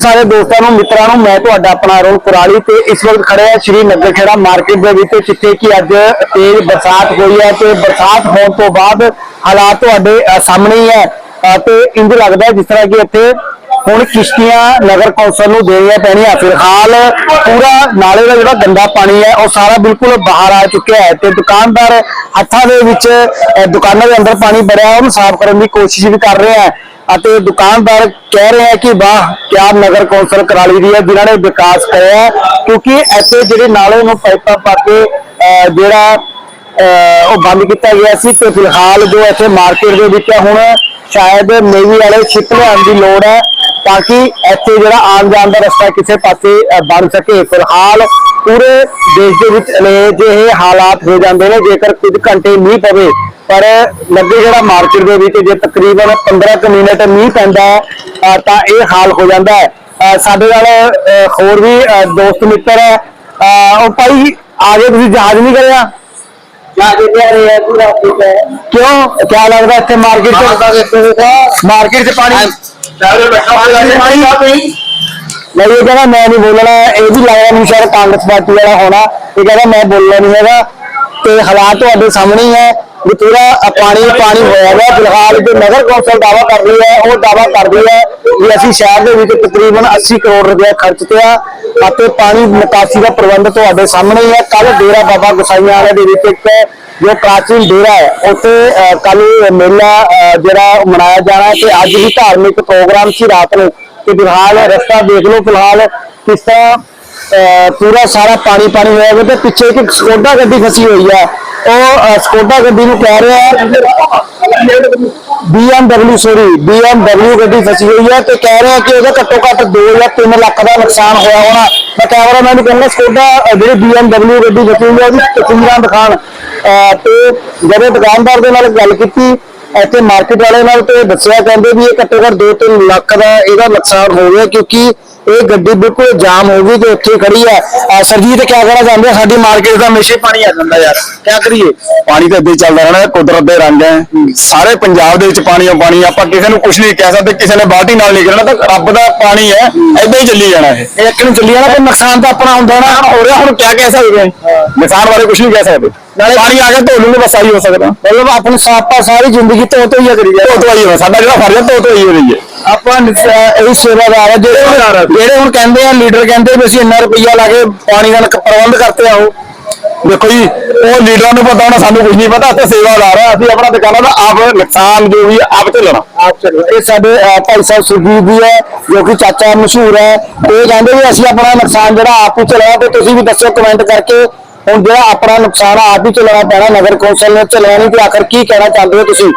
ਸਾਰੇ ਦੋਸਤਾਂ ਨੂੰ, ਮਿੱਤਰਾਂ ਨੂੰ, ਮੈਂ ਤੁਹਾਡਾ ਆਪਣਾ ਰੋਲ ਕੁਰਾਲੀ ਤੇ ਇਸ ਵਕਤ ਖੜੇ ਆ ਸ਼੍ਰੀ ਨਗਰ ਖੇੜਾ ਮਾਰਕੀਟ ਦੇ ਵਿੱਚ, ਜਿੱਥੇ ਕਿ ਅੱਜ ਤੇਜ਼ ਬਰਸਾਤ ਹੋਈ ਹੈ ਤੇ ਬਰਸਾਤ ਹੋਣ ਤੋਂ ਬਾਅਦ ਹਾਲਾਤ ਤੁਹਾਡੇ ਸਾਹਮਣੇ ਹੀ ਹੈ। ਤੇ ਇੰਜ ਲੱਗਦਾ ਜਿਸ ਤਰ੍ਹਾਂ ਕਿ ਇੱਥੇ ਹੁਣ ਕਿਸ਼ਤੀਆਂ ਨਗਰ ਕੌਂਸਲ ਨੂੰ ਦੇਣੀਆਂ ਪੈਣੀਆਂ। ਫਿਲਹਾਲ ਪੂਰਾ ਨਾਲੇ ਦਾ ਜਿਹੜਾ ਗੰਦਾ ਪਾਣੀ ਹੈ, ਉਹ ਸਾਰਾ ਬਿਲਕੁਲ ਬਾਹਰ ਆ ਚੁੱਕਿਆ ਹੈ ਤੇ ਦੁਕਾਨਦਾਰ ਹੱਥਾਂ ਦੇ ਵਿੱਚ ਦੁਕਾਨਾਂ ਦੇ ਅੰਦਰ ਪਾਣੀ ਭਰਿਆ ਉਹਨੂੰ ਸਾਫ਼ ਕਰਨ ਦੀ ਕੋਸ਼ਿਸ਼ ਵੀ ਕਰ ਰਿਹਾ ਹੈ। ਅਤੇ ਦੁਕਾਨਦਾਰ ਕਹਿ ਰਿਹਾ ਹੈ ਕਿ ਵਾਹ, ਕਿਆ ਨਗਰ ਕੌਂਸਲ ਕਰਾਲੀ ਦੀ ਹੈ, ਜਿਨ੍ਹਾਂ ਨੇ ਵਿਕਾਸ ਕਰਿਆ ਕਿਉਂਕਿ ਇੱਥੇ ਜਿਹੜੇ ਨਾਲੇ ਨੂੰ ਪਾਈਪਾਂ ਪਾ ਕੇ ਜਿਹੜਾ ਉਹ ਬੰਦ ਕੀਤਾ ਗਿਆ ਸੀ ਤੇ ਫਿਲਹਾਲ ਜੋ ਇੱਥੇ ਮਾਰਕੀਟ ਦੇ ਵਿੱਚ ਹੈ, ਹੁਣ ਸ਼ਾਇਦ ਮੇਵੀ ਵਾਲੇ ਸ਼ਿਪ ਲਿਆਉਣ ਦੀ ਲੋੜ ਹੈ। ਤਾਂ ਕਿ ਇੱਥੇ ਜਿਹੜਾ ਆਉਣ ਜਾਣ ਦਾ ਰਸਤਾ ਕਿਸੇ ਪਾਸੇ ਬਣ ਸਕੇ। ਫਿਲਹਾਲ ਪੂਰੇ ਦੇਸ਼ ਦੇ ਵਿੱਚ ਨੇ ਜੇ ਇਹ ਹਾਲਾਤ ਹੋ ਜਾਂਦੇ ਨੇ ਜੇਕਰ ਕੁਝ ਘੰਟੇ ਮੀਂਹ ਪਵੇ ਪਰ ਲੱਗੇ ਜਿਹੜਾ ਮਾਰਕੀਟ ਦੇ ਵਿੱਚ ਜੇ ਤਕਰੀਬਨ 15 ਕੁ ਮਿੰਟ ਮੀਂਹ ਪੈਂਦਾ ਤਾਂ ਇਹ ਹਾਲ ਹੋ ਜਾਂਦਾ ਹੈ। ਸਾਡੇ ਨਾਲ ਹੋਰ ਵੀ ਦੋਸਤ ਮਿੱਤਰ ਹੈ। ਉਹ ਭਾਈ ਆਗੇ ਤੁਸੀਂ ਜਹਾਜ਼ ਨਹੀਂ ਕਰਿਆ? ਕਿਉਂ? ਕਿਆ ਲੱਗਦਾ ਇੱਥੇ ਮਾਰਕੀਟ ਚ? ਮਾਰਕੀਟ ਚ ਪਾਣੀ? ਮੈਂ ਇਹ ਕਹਿੰਦਾ ਮੈਂ ਨਹੀਂ ਬੋਲਣਾ ਇਹ ਵੀ ਲੱਗਦਾ ਨਹੀਂ ਸ਼ਾਇਦ ਕਾਂਗਰਸ ਪਾਰਟੀ ਵਾਲਾ ਹੋਣਾ। ਇਹ ਕਹਿੰਦਾ ਮੈਂ ਬੋਲਣਾ ਨਹੀਂ ਹੈਗਾ। ਤੇ ਹਾਲਾਤ ਤੁਹਾਡੇ ਸਾਹਮਣੇ ਹੀ ਹੈ। ਵੀ ਪੂਰਾ ਪਾਣੀ ਪਾਣੀ ਹੋਇਆ ਹੈ ਫਿਲਹਾਲ ਜੋ ਨਗਰ ਕੌਂਸਲ ਦਾਵਾ ਕਰ ਰਹੀ ਹੈ, ਉਹ ਦਾਵਾ ਕਰਦੀ ਹੈ ਵੀ ਅਸੀਂ ਸ਼ਹਿਰ ਦੇ ਵਿੱਚ ਤਕਰੀਬਨ 80 ਕਰੋੜ ਰੁਪਏ ਖਰਚ ਤੇ ਆ ਅਤੇ ਪਾਣੀ ਨਿਕਾਸੀ ਦਾ ਪ੍ਰਬੰਧ ਤੁਹਾਡੇ ਸਾਹਮਣੇ ਹੀ ਹੈ। ਕੱਲ ਡੇਰਾ ਬਾਬਾ ਗੁਸਾਈਆਂ ਵਾਲੇ ਦੇ ਵਿੱਚ ਇੱਕ ਜੋ ਪ੍ਰਾਚੀਨ ਡੇਰਾ ਹੈ, ਉੱਥੇ ਕੱਲ ਮੇਲਾ ਜਿਹੜਾ ਉਹ ਮਨਾਇਆ ਜਾਣਾ ਹੈ ਤੇ ਅੱਜ ਵੀ ਧਾਰਮਿਕ ਪ੍ਰੋਗਰਾਮ ਸੀ ਰਾਤ ਨੂੰ। ਤੇ ਫਿਲਹਾਲ ਰਸਤਾ ਦੇਖ ਲਓ, ਫਿਲਹਾਲ ਕਿਸ ਤਰ੍ਹਾਂ ਪੂਰਾ ਸਾਰਾ ਪਾਣੀ ਪਾਣੀ ਹੋਇਆ ਹੋਇਆ ਤੇ ਪਿੱਛੇ ਇੱਕ ਸਕੋਡਾ ਗੱਡੀ ਫਸੀ ਹੋਈ ਹੈ ਉਹ, ਅਹ, ਸਕੋਡਾ ਗੱਡੀ ਨੂੰ ਕਹਿ ਰਿਹਾ ਹੈ BMW ਸੋਰੀ BMW ਗੱਡੀ ਫਸੀ ਹੋਈ ਹੈ ਤੇ ਕਹਿ ਰਿਹਾ ਕਿ ਉਹਦਾ ਘੱਟੋ ਘੱਟ 2 ਜਾਂ 3 ਲੱਖ ਦਾ ਨੁਕਸਾਨ ਹੋਇਆ ਹੋਣਾ। ਮੈਂ ਕੈਮਰਾਮੈਨ ਨੂੰ ਕਹਿੰਦਾ ਸਕੋਡਾ ਜਿਹੜੀ BMW ਗੱਡੀ ਫਸੀ ਹੋਈ ਹੈ, ਉਹਦੀ ਤਸਵੀਰਾਂ ਦਿਖਾਣ ਤੇ ਜਦੋਂ ਦੁਕਾਨਦਾਰ ਦੇ ਨਾਲ ਗੱਲ ਕੀਤੀ, ਇੱਥੇ ਮਾਰਕੀਟ ਵਾਲੇ ਨਾਲ ਤੇ ਦੱਸਿਆ, ਕਹਿੰਦੇ ਵੀ ਇਹ ਘੱਟੋ ਘੱਟ 2-3 ਲੱਖ ਦਾ ਇਹਦਾ ਨੁਕਸਾਨ ਹੋ ਗਿਆ ਕਿਉਂਕਿ ਇਹ ਗੱਡੀ ਬਿਲਕੁਲ ਜਾਮ ਹੋ ਗਈ ਤੇ ਉੱਥੇ ਖੜੀ ਹੈ ਸਰਜੀਤ ਕੀ ਕਹਿਣਾ ਚਾਹੁੰਦੇ ਆ? ਸਾਡੀ ਮਾਰਕੀਟ ਦਾ ਹਮੇਸ਼ਾ ਪਾਣੀ ਆ ਜਾਂਦਾ ਯਾਰ। ਕੀ ਕਰੀਏ? ਪਾਣੀ ਤਾਂ ਏਦਾਂ ਹੀ ਚੱਲਦਾ ਰਹਿਣਾ ਕੁਦਰਤ ਦੇ ਰੰਗ ਹੈ। ਸਾਰੇ ਪੰਜਾਬ ਦੇ ਵਿੱਚ ਪਾਣੀ ਓ ਪਾਣੀ ਆਪਾਂ ਕਿਸੇ ਨੂੰ ਕੁਝ ਨਹੀਂ ਕਹਿ ਸਕਦੇ ਕਿਸੇ ਨੇ ਬਾਲਟੀ ਨਾਲ ਨਹੀਂ ਕਰਨਾ ਤਾਂ ਰੱਬ ਦਾ ਪਾਣੀ ਹੈ ਏਦਾਂ ਹੀ ਚੱਲੀ ਜਾਣਾ ਇਹ। ਇਹ ਇੱਕ ਨੂੰ ਚੱਲੀ ਜਾਣਾ ਤੇ ਨੁਕਸਾਨ ਤਾਂ ਆਪਣਾ ਹੁੰਦਾ ਨਾ। ਹੋ ਰਿਹਾ ਹੁਣ ਕਿਆ ਕਹਿ ਸਕਦੇ ਹਾਂ। ਨੁਕਸਾਨ ਬਾਰੇ ਕੁਝ ਨਹੀਂ ਕਹਿ ਸਕਦੇ। ਪਾਣੀ ਆ ਗਿਆ ਧੋਲੂ ਨੂੰ ਬਸ ਆਹੀ ਹੋ ਸਕਦਾ। ਮਤਲਬ ਆਪਣੀ ਸਾਪਾ ਸਾਰੀ ਜ਼ਿੰਦਗੀ ਤੋਂ ਤੋਂ ਹੀ ਕਰੀ ਧੋ ਧੋਈ ਹੋਣਾ ਸਾਡਾ ਜਿਹੜਾ ਫਰਜ਼ ਧੋ ਧੋਈ ਹੋ ਰਹੀ ਹੈ ਆਪਾਂ ਇਹੀ ਸੇਵਾਦਾਰ ਆ ਜਿਹੜੇ ਜਿਹੜੇ ਹੁਣ ਕਹਿੰਦੇ ਆ ਲੀਡਰ ਕਹਿੰਦੇ ਵੀ ਅਸੀਂ ਇੰਨਾ ਰੁਪਈਆ ਲਾ ਕੇ ਪਾਣੀ ਦਾ ਪ੍ਰਬੰਧ ਕਰਤੇ ਆਓ ਦੇਖੋ ਜੀ ਉਹ ਲੀਡਰਾਂ ਨੂੰ ਪਤਾ ਹੋਣਾ ਸਾਨੂੰ ਕੁਝ ਨਹੀਂ ਪਤਾ ਅਸੀਂ ਸੇਵਾਦਾਰ ਆ ਅਸੀਂ ਆਪਣਾ ਦੁਕਾਨਾਂ ਦਾ ਆਪ ਨੁਕਸਾਨ ਜੋ ਵੀ ਆਪ ਝੱਲਣਾ। ਆਪ ਇਹ ਸਾਡੇ ਭਾਈ ਸਾਹਿਬ ਸੁਰਜੀਤ ਜੀ ਹੈ ਜੋ ਕਿ ਚਾਚਾ ਮਸ਼ਹੂਰ ਹੈ। ਇਹ ਕਹਿੰਦੇ ਵੀ ਅਸੀਂ ਆਪਣਾ ਨੁਕਸਾਨ ਜਿਹੜਾ ਆਪ ਹੀ ਚਲਾਇਆ ਤੇ ਤੁਸੀਂ ਵੀ ਦੱਸੋ ਕਮੈਂਟ ਕਰਕੇ ਹੁਣ ਜਿਹੜਾ ਆਪਣਾ ਨੁਕਸਾਨ ਆਪ ਹੀ ਚਲਾਉਣਾ ਪੈਣਾ ਨਗਰ ਕੌਂਸਲ ਨੇ ਚਲਾਇਆ ਨਹੀਂ ਤੇ ਆਖਰ ਕੀ ਕਹਿਣਾ ਚਾਹੁੰਦੇ ਹੋ ਤੁਸੀਂ?